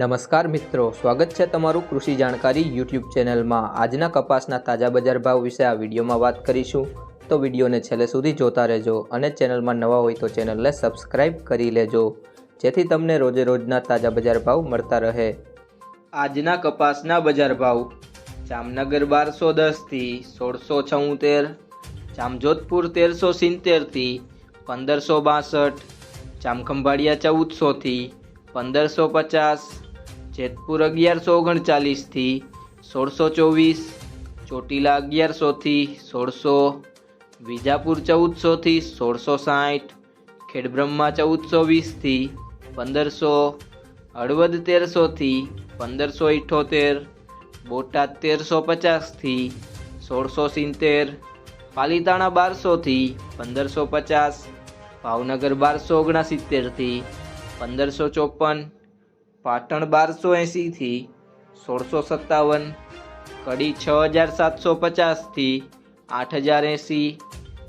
નમસ્કાર મિત્રો, સ્વાગત છે તમારું કૃષિ જાણકારી યુટ્યુબ ચેનલમાં. આજના કપાસના તાજા બજાર ભાવ વિશે આ વિડીયોમાં વાત કરીશું. તો વિડીયોને છેલ્લે સુધી જોતા રહેજો અને ચેનલમાં નવા હોય તો ચેનલને સબસ્ક્રાઇબ કરી લેજો, જેથી તમને રોજે રોજના તાજા બજાર ભાવ મળતા રહે. આજના કપાસના બજાર ભાવ, જામનગર બારસો દસથી સોળસો છઉતેર જામજોધપુર તેરસો સિત્તેરથી પંદરસો બાસઠ, જામખંભાળિયા ચૌદસોથી પંદરસો પચાસ જેતપુર અગિયારસો ઓગણચાલીસથી સોળસો ચોવીસ, ચોટીલા અગિયારસોથી સોળસો, વિજાપુર ચૌદસોથી સોળસો સાઠ, ખેડબ્રહ્મા ચૌદસો વીસથી પંદરસો, હળવદ તેરસોથી પંદરસો ઇઠ્ઠોતેર બોટાદ તેરસો પચાસથી સોળસો સિત્તેર, પાલીતાણા બારસોથી પંદરસો પચાસ, ભાવનગર બારસો ઓગણસિત્તેરથી પંદરસો ચોપન પાટણ બારસો એંસીથી સોળસો સત્તાવન, કડી છ હજાર સાતસો પચાસથી આઠ હજાર એંસી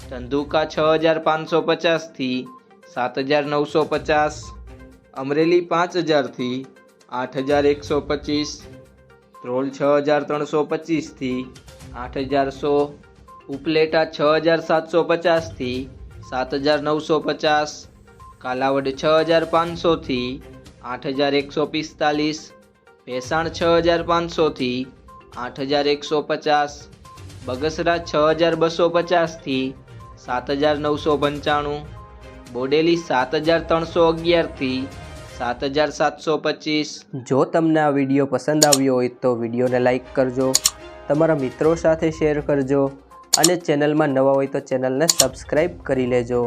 ધંધુકા છ હજાર પાંચસો પચાસથી સાત હજાર નવસો પચાસ, અમરેલી પાંચ હજારથી આઠ હજાર એકસો પચીસ, ધ્રોલ છ હજાર ત્રણસો પચીસથી આઠ હજાર સો, ઉપલેટા છ હજાર સાતસો પચાસથી સાત હજાર નવસો પચાસ, કાલાવડ છ હજાર પાંચસોથી આઠ હજાર એકસો પિસ્તાલીસ, ભેસાણ છ હજાર પાંચસોથી આઠ હજાર એકસો પચાસ, બગસરા છ હજાર બસો પચાસથી સાત હજાર નવસો પંચાણું, બોડેલી સાત હજાર ત્રણસો અગિયારથી સાત હજાર સાતસો પચીસ. જો તમને આ વીડિયો પસંદ આવ્યો હોય તો વિડીયોને લાઇક કરજો, તમારા મિત્રો સાથે શેર કરજો અને ચેનલમાં નવા હોય તો ચેનલને સબસ્ક્રાઈબ કરી લેજો.